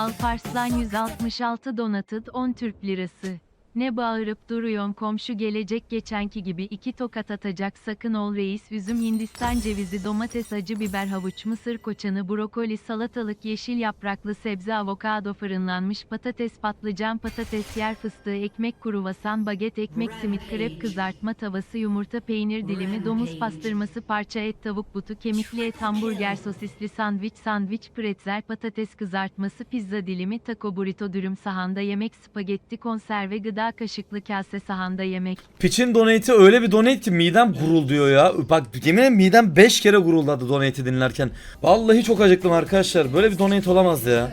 Alparslan 166 donated 10 Türk lirası. Ne bağırıp duruyon komşu gelecek geçenki gibi iki tokat atacak sakın ol reis üzüm hindistan cevizi domates acı biber havuç mısır koçanı brokoli salatalık yeşil yapraklı sebze avokado fırınlanmış patates patlıcan patates yer fıstığı ekmek kruvasan baget ekmek simit krep kızartma tavası yumurta peynir dilimi domuz pastırması parça et tavuk butu kemikli et hamburger sosisli sandviç sandviç pretzel patates kızartması pizza dilimi taco burrito dürüm sahanda yemek spagetti konserve gıda kaşıklı kase sahanda yemek Piç'in donate'i öyle bir donate ki midem gurulduyor ya. Bak yemin ederim midem 5 kere guruldadı donate'i dinlerken. Vallahi çok acıktım arkadaşlar. Böyle bir donate olamaz ya.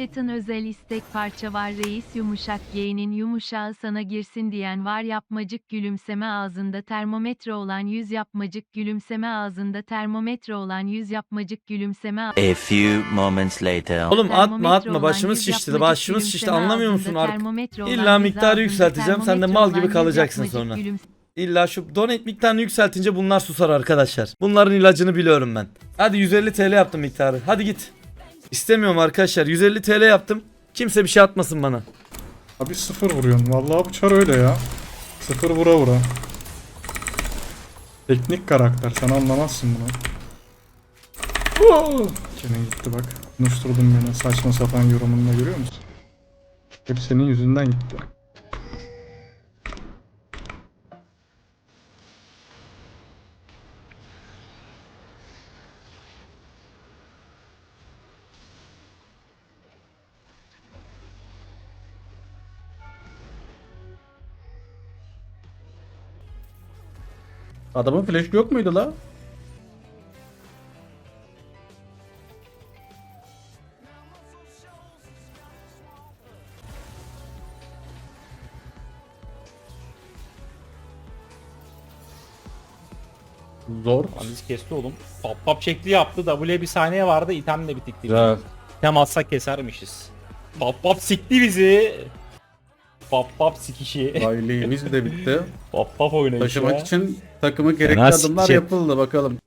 Çetin özel istek parça var reis yumuşak G'nin yumuşağı sana girsin diyen var yapmacık gülümseme ağzında termometre olan yüz yapmacık gülümseme ağzında termometre olan yüz yapmacık gülümseme A few moments later. Oğlum atma atma başımız şişti başımız şişti anlamıyor musun? ağzında Ar- termometre olan İlla miktarı yükselteceğim, sen de mal gibi kalacaksın sonra. İlla şu donate miktarını yükseltince bunlar susar arkadaşlar. Bunların ilacını biliyorum ben. Hadi 150 TL yaptım miktarı. Hadi git. İstemiyorum arkadaşlar. 150 TL yaptım. Kimse bir şey atmasın bana. Abi sıfır vuruyorsun. Vallahi bu çar öyle ya. Sıfır vura vura. Teknik karakter. Sen anlamazsın bunu. Gene gitti bak. Konuşturdun beni saçma sapan yorumunla görüyor musun? Hep senin yüzünden gitti. Adamın flash yok muydu la? Zor. Analiz kesti oğlum. Pop pop şekli yaptı. W'ye bir saniye vardı. item de bitikti. Güzel. İtem atsak kesermişiz. Pop pop sikti bizi. Pop pop sikişi. Riley'imiz de bitti. pop pop oynayışı. Taşımak için takımı gerekli Fena adımlar sikecek. yapıldı bakalım.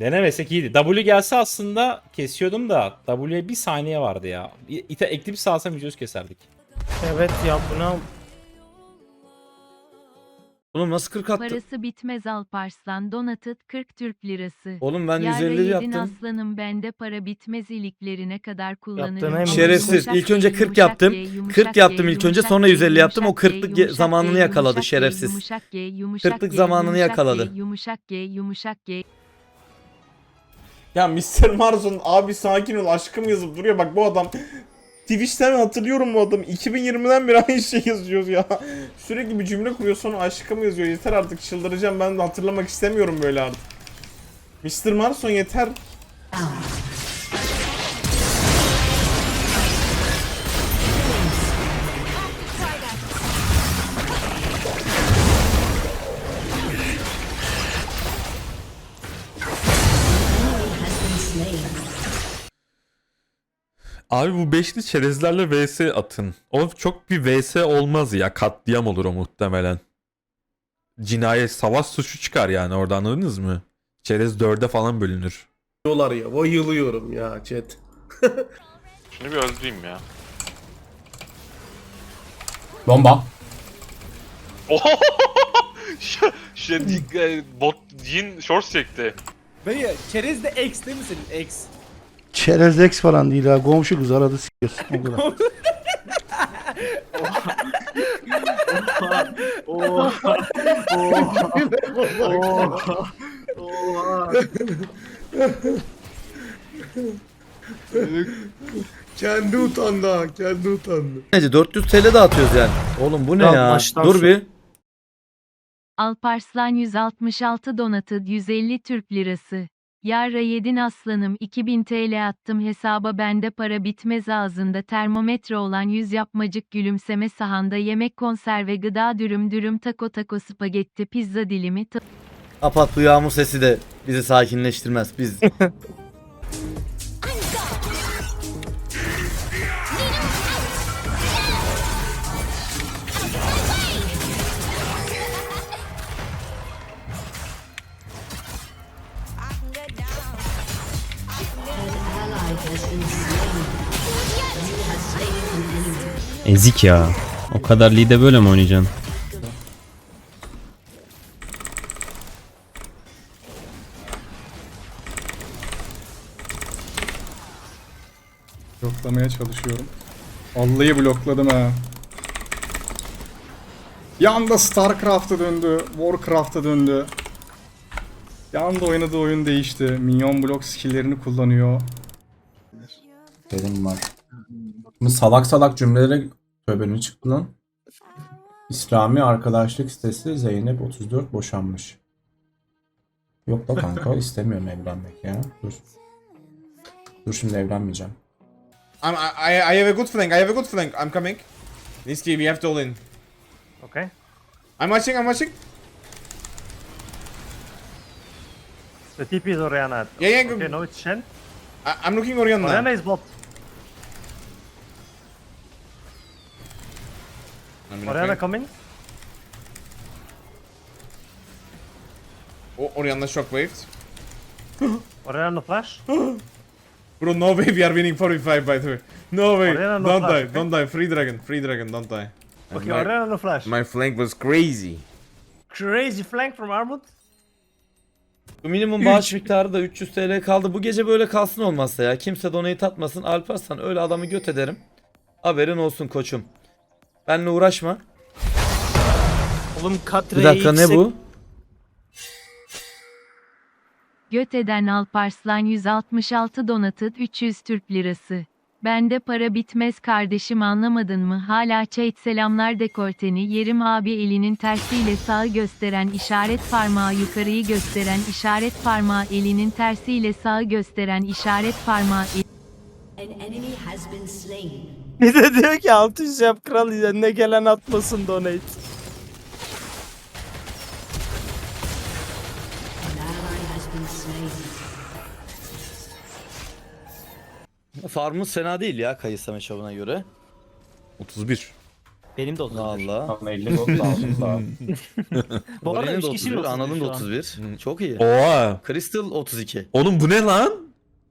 Denemesek iyiydi. W gelse aslında kesiyordum da W'ye bir saniye vardı ya. İte Eclipse alsam yüz keserdik. Evet ya buna Oğlum nasıl 40 attı? Parası bitmez Alparslan donated 40 Türk lirası. Oğlum ben Yara 150 yedin yaptım. aslanım bende para bitmez iliklerine kadar kullanırım. hemen Şerefsiz. İlk önce G, 40 yumuşak yaptım. G, yumuşak 40 yaptım ilk önce, sonra G, 150 yaptım. O yumuşak G, 40'lık yumuşak zamanını yakaladı yumuşak G, şerefsiz. Yumuşak G, yumuşak 40'lık G, zamanını yakaladı. Yumuşak G, yumuşak G. Ya Mr. Marzon abi sakin ol aşkım yazıp duruyor bak bu adam Twitch'ten hatırlıyorum bu adamı 2020'den beri aynı şey yazıyoruz ya. Sürekli bir cümle kuruyor sonra aşkım yazıyor? Yeter artık çıldıracağım. Ben de hatırlamak istemiyorum böyle artık. Mr. Marson yeter Abi bu beşli çerezlerle vs atın. O çok bir vs olmaz ya. Katliam olur o muhtemelen. Cinayet, savaş suçu çıkar yani orada anladınız mı? Çerez dörde falan bölünür. diyorlar ya bayılıyorum ya chat. Şunu bir öldüreyim ya. Bomba. Şu şu e, bot Jin shorts çekti. Dayı çerez de X değil mi senin X? Çerez X falan değil ha. Komşu kız aradı s**iyorsun. O kadar. Kendi utandı ha kendi utandı. Nece 400 TL dağıtıyoruz yani. Oğlum bu ne Tamam, ya? baştan Dur bir. Alparslan 166 donated 150 Türk lirası. Yara yedin aslanım 2000 TL attım hesaba bende para bitmez ağzında termometre olan yüz yapmacık gülümseme sahanda yemek konserve gıda dürüm dürüm taco taco spagetti pizza dilimi ta- Apat bu yağmur sesi de bizi sakinleştirmez. Biz Ezik ya. O kadar lide böyle mi oynayacaksın? Bloklamaya çalışıyorum. Vallahi blokladım ha. Bir anda Starcraft'a döndü. Warcraft'a döndü. Bir anda oynadığı oyun değişti. Minyon blok skill'lerini kullanıyor. Benim var. Şimdi salak salak cümlelere tövbenin çıktı lan. İslami arkadaşlık sitesi Zeynep 34 boşanmış. Yok da kanka istemiyorum evlenmek ya. Dur. Dur şimdi evlenmeyeceğim. I'm, I, I have a good flank. I have a good flank. I'm coming. Niski, we have to all in. Okay. I'm watching, I'm watching. The TP is Oriana. Yeah, yeah, Okay, no, it's Shen. I, I'm looking Orianna. Oriana is bot. I'm in a Oriana flank. coming. Oh, Orianna shockwaved. Oriana flash. Bro, no way we are winning 45 by the way. No way. Orianna no don't flash, die, okay? don't die. Free dragon, free dragon, don't die. And Okay, my, Oriana no flash. my flank was crazy. Crazy flank from Armut. Bu minimum bağış miktarı da 300 TL kaldı. Bu gece böyle kalsın olmazsa ya. Kimse donate atmasın. Alparslan öyle adamı göt ederim. Haberin olsun koçum. Benle uğraşma. Oğlum kat Bir dakika ne bu? Göt eden Alparslan 166 donatıt 300 Türk lirası. Bende para bitmez kardeşim anlamadın mı? Hala chat selamlar dekolteni yerim abi elinin tersiyle sağı gösteren işaret parmağı yukarıyı gösteren işaret parmağı elinin tersiyle sağı gösteren işaret parmağı Bir de diyor ki 600 yap kral ne gelen atmasın donate. Farmımız fena değil ya Kayısa meşabına göre. 31. Benim de oldu. Valla. 50 gol lazım da. Bu arada Oren'in 3 de kişi 31, mi Anıl'ın da şu an? 31. Çok iyi. Oha. Crystal 32. Oğlum bu ne lan?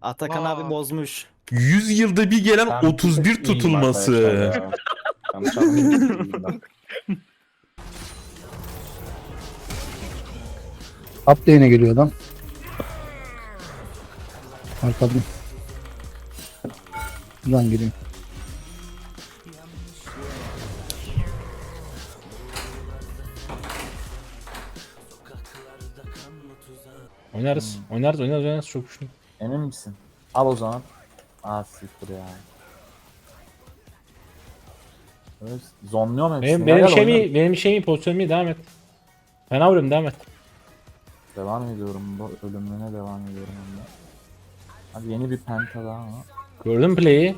Atakan abi bozmuş. 100 yılda bir gelen 31 tutulması. Up lane'e geliyor adam. Arkadan. Buradan geleyim. Oynarız. Oynarız oynarız oynarız çok güçlü. Emin misin? Al o zaman. Aa siktir ya. Evet, zonluyorum hepsini. Benim, benim Gel şey oyna. mi, benim şey mi pozisyonum iyi devam et. Fena vuruyorum devam et. Devam ediyorum bu ölümüne devam ediyorum ben de. Hadi yeni bir penta daha ama. Gördün play'i?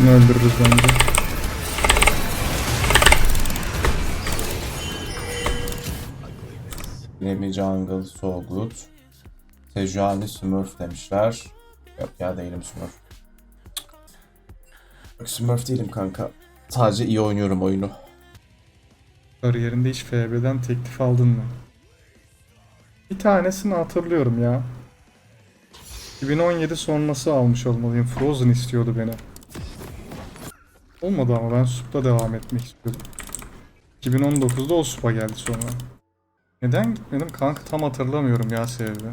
Bunu öldürürüz bence. Remy Jungle So Good. Sejuani Smurf demişler. Yok ya değilim Smurf. Yok Smurf değilim kanka. Sadece iyi oynuyorum oyunu. Kariyerinde hiç FB'den teklif aldın mı? Bir tanesini hatırlıyorum ya. 2017 sonrası almış olmalıyım. Frozen istiyordu beni. Olmadı ama ben Sup'la devam etmek istiyordum. 2019'da o Sup'a geldi sonra. Neden gitmedim kanka tam hatırlamıyorum ya sebebi.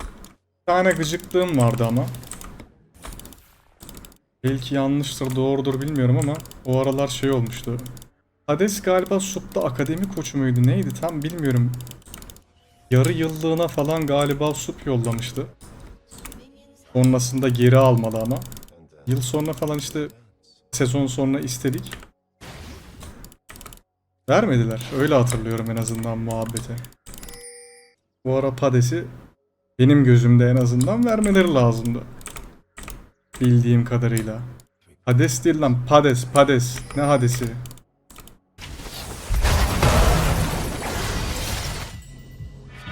Bir tane gıcıklığım vardı ama. Belki yanlıştır doğrudur bilmiyorum ama o aralar şey olmuştu. Hades galiba Sup'ta akademi koçu muydu neydi tam bilmiyorum. Yarı yıllığına falan galiba Sup yollamıştı. Sonrasında geri almadı ama. Yıl sonra falan işte sezon sonra istedik. Vermediler. Öyle hatırlıyorum en azından muhabbeti. Bu ara Pades'i benim gözümde en azından vermeleri lazımdı. Bildiğim kadarıyla. Hades değil lan Pades Pades. Ne Hades'i?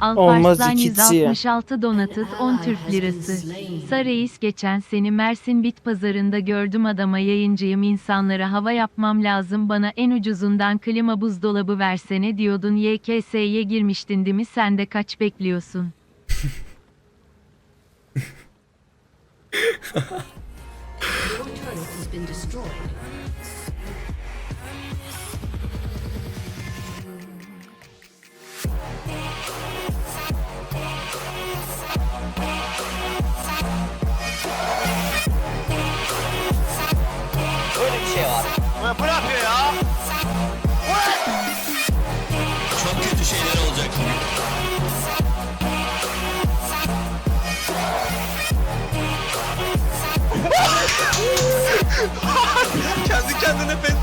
Alparslan 166 donatıt 10 Türk lirası. Sareis geçen seni Mersin Bit Pazarında gördüm adama yayıncıyım insanlara hava yapmam lazım bana en ucuzundan klima buzdolabı versene diyordun YKS'ye girmiştin değil mi sen de kaç bekliyorsun? doesn't have